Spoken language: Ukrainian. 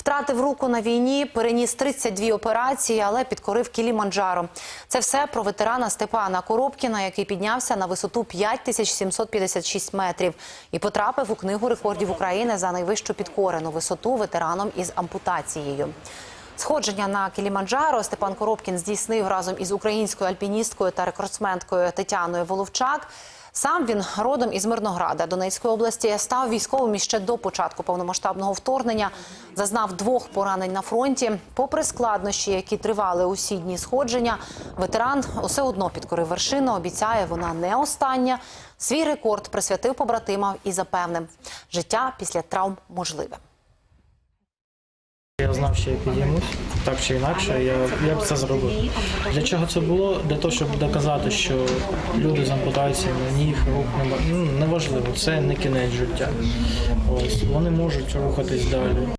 Втратив руку на війні, переніс 32 операції, але підкорив Кіліманджаро. Це все про ветерана Степана Коробкіна, який піднявся на висоту 5756 метрів і потрапив у книгу рекордів України за найвищу підкорену висоту ветераном із ампутацією. Сходження на Кіліманджаро Степан Коробкін здійснив разом із українською альпіністкою та рекордсменкою Тетяною Воловчак. Сам він родом із Мирнограда Донецької області став військовим іще до початку повномасштабного вторгнення. Зазнав двох поранень на фронті. Попри складнощі, які тривали усі дні сходження, ветеран усе одно підкорив вершину. Обіцяє, вона не остання. Свій рекорд присвятив побратимам і запевнив, життя після травм можливе. Знав, що я підіймусь, так чи інакше, я, я б це зробив. Для чого це було? Для того, щоб доказати, що люди з ампутаціями, ніг, рук ну, неважливо, це не кінець життя. Ось вони можуть рухатись далі.